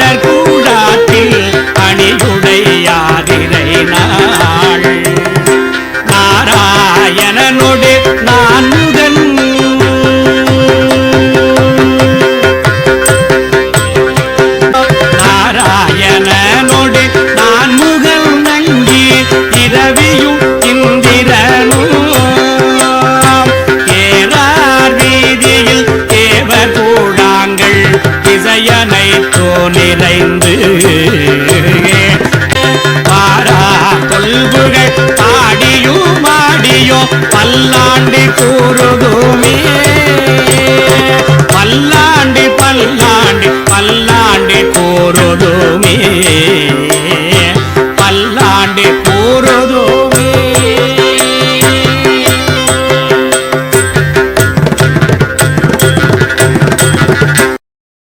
அமரர் கூடாத்தில் அணியுடையாதிரை நாள். நாராயணனோடு நான் முதன் நாராயணனோடு பயனை தோனிறைந்து பாரா கொல்புகள் பாடியோ மாடியோ பல்லாண்டு கூறுதுமே. பல்லாண்டு பல்லாண்டு பல்லாண்டு கூறுதுமே. பல்லாண்டு கூறுதும்.